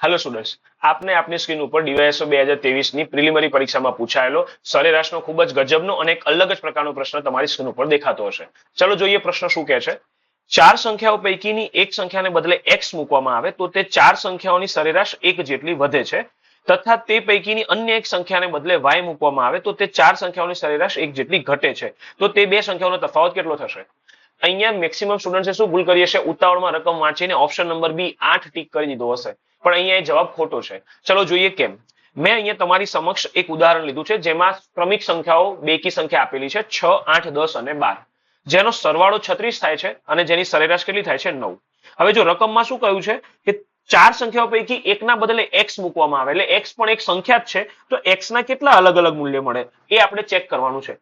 Hello students આપને આપની screen ઉપર ડીવાયએસઓ બે હજારની પ્રિલિમરી પરીક્ષામાં પૂછાયેલો સરેરાશનો ખૂબ જ ગજબનો અને એક અલગ જ પ્રકારનો પ્રશ્ન તમારી સ્ક્રીન ઉપર દેખાતો હશે. ચલો જોઈએ પ્રશ્ન શું કહે છે? ચાર સંખ્યાઓ પૈકીની એક સંખ્યાને બદલે એક્સ મૂકવામાં આવે તો તે ચાર સંખ્યાઓની સરેરાશ એક જેટલી વધે છે. તથા તે પૈકીની અન્ય એક સંખ્યાને બદલે વાય મૂકવામાં આવે તો તે ચાર સંખ્યાઓની સરેરાશ એક જેટલી ઘટે છે. તો તે બે સંખ્યાઓનો તફાવત કેટલો થશે? અહીંયા મેક્સિમમ સ્ટુડન્ટ્સે શું ભૂલ કરી હશે? ઉતાવળમાં રકમ વાંચીને ઓપ્શન નંબર બી આઠ ટીક કરી દીધો હશે. પણ અહીંયા એ જવાબ ખોટો છે. ચલો જોઈએ કેમ. મેં અહીંયા તમારી સમક્ષ એક ઉદાહરણ લીધું છે, જેમાં ક્રમિક સંખ્યાઓ બેકી સંખ્યા આપેલી છે, છ, આઠ, દસ અને બાર. જેનો સરવાળો છત્રીસ થાય છે અને જેની સરેરાશ કેટલી થાય છે? નવ. હવે જો રકમમાં શું કહ્યું છે કે ચાર સંખ્યાઓ પૈકી એકના બદલે એક્સ મૂકવામાં આવે, એટલે એક્સ પણ એક સંખ્યા જ છે, તો એક્સ ના કેટલા અલગ અલગ મૂલ્ય મળે? એ આપણે ચેક કરવાનું છે.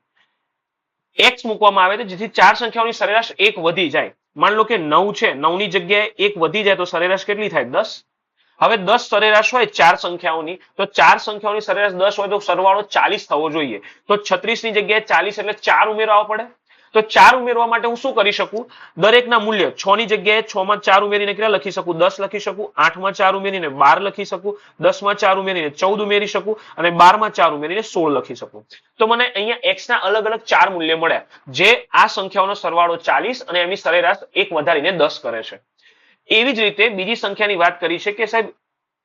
એક્સ મૂકવામાં આવે છે જેથી ચાર સંખ્યાઓની સરેરાશ એક વધી જાય. માન લો કે નવ છે, નવની જગ્યાએ એક વધી જાય તો સરેરાશ કેટલી થાય? દસ. હવે દસ સરેરાશ હોય ચાર સંખ્યાઓની, તો ચાર સંખ્યાઓની સરેરાશ દસ હોય તો સરવાળો ચાલીસ થવો જોઈએ. તો છત્રીસની જગ્યાએ ચાલીસ એટલે ચાર ઉમેરવા પડે. તો ચાર ઉમેરવા માટે હું શું કરી શકું? દરેકના મૂલ્ય છ ની જગ્યાએ છ માં ચાર ઉમેરીને કેટલા લખી શકું? દસ લખી શકું આઠમાં ચાર ઉમેરીને બાર લખી શકું, દસમાં ચાર ઉમેરીને ચૌદ ઉમેરી શકું અને બારમાં ચાર ઉમેરીને સોળ લખી શકું. તો મને અહીંયા એક્સ ના અલગ અલગ ચાર મૂલ્ય મળ્યા, જે આ સંખ્યાઓનો સરવાળો ચાલીસ અને એમની સરેરાશ એક વધારીને દસ કરે છે. એવી જ રીતે બીજી સંખ્યાની વાત કરી છે કે સાહેબ,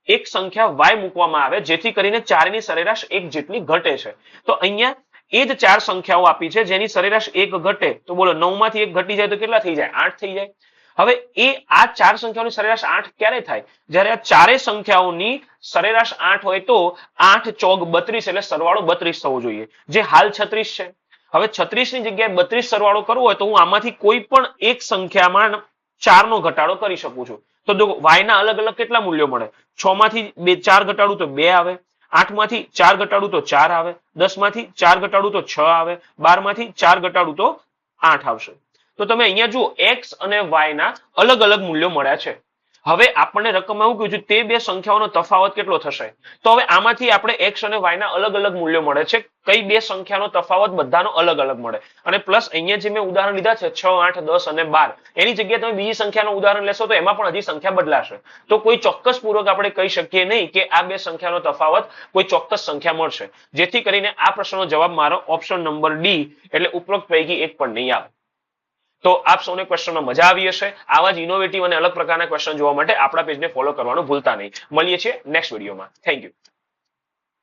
એક સંખ્યા વાય મૂકવામાં આવે, જેથી કરીને ચારની સરેરાશ એક જેટલી ઘટે છે. તો અહીંયા એ જ ચાર સંખ્યાઓ આપી છે. જેની સરેરાશ એક ઘટે તો બોલો નવમાંથી એક ઘટી જાય તો કેટલા થઈ જાય? આઠ થઈ જાય. હવે એ આ ચાર સંખ્યાઓની સરેરાશ આઠ ક્યારે થાય? જ્યારે આ ચારે સંખ્યાઓની સરેરાશ આઠ હોય તો આઠ ચોક બત્રીસ એટલે સરવાળો બત્રીસ થવો જોઈએ. જે હાલ છત્રીસ છે. હવે છત્રીસની જગ્યાએ બત્રીસ સરવાળો કરવો હોય તો હું આમાંથી કોઈ પણ એક સંખ્યામાં ચાર નો ઘટાડો કરી શકું છું. તો જો વાય ના અલગ અલગ કેટલા મૂલ્યો મળે? છ માંથી બે ચાર ઘટાડું તો બે આવે. આઠમાંથી ચાર ઘટાડું તો ચાર આવે દસમાંથી ચાર ઘટાડું તો છ આવે બારમાંથી ચાર ઘટાડું તો આઠ આવશે. તો તમે અહીંયા જુઓ એક્સ અને વાય ના અલગ અલગ મૂલ્યો મળ્યા છે. હવે આપણને રકમમાં એવું કહ્યું છે, તે બે સંખ્યાઓનો તફાવત કેટલો થશે? તો હવે આમાંથી આપણે એક્સ અને વાયના અલગ અલગ મૂલ્યો મળે છે. કઈ બે સંખ્યાનો તફાવત બધાનો અલગ અલગ મળે. અને પ્લસ અહીંયા જે મેં ઉદાહરણ લીધા છે, છ, આઠ, દસ અને બાર, એની જગ્યાએ તમે બીજી સંખ્યાનું ઉદાહરણ લેશો તો એમાં પણ હજી સંખ્યા બદલાશે. તો કોઈ ચોક્કસ પૂર્વક આપણે કહી શકીએ નહીં કે આ બે સંખ્યાનો તફાવત કોઈ ચોક્કસ સંખ્યા મળશે. જેથી કરીને આ પ્રશ્નનો જવાબ મારો ઓપ્શન નંબર ડી એટલે ઉપરોક્ત પૈકી એક પણ નહીં આવે. તો આપ સૌને ક્વેશ્ચનમાં મજા આવી હશે. આવા જ ઇનોવેટિવ અને અલગ પ્રકારના ક્વેશ્ચન જોવા માટે આપણા પેજને ફોલો કરવાનું ભૂલતા નહીં. મળીએ છીએ નેક્સ્ટ વિડીયોમાં થેન્ક યુ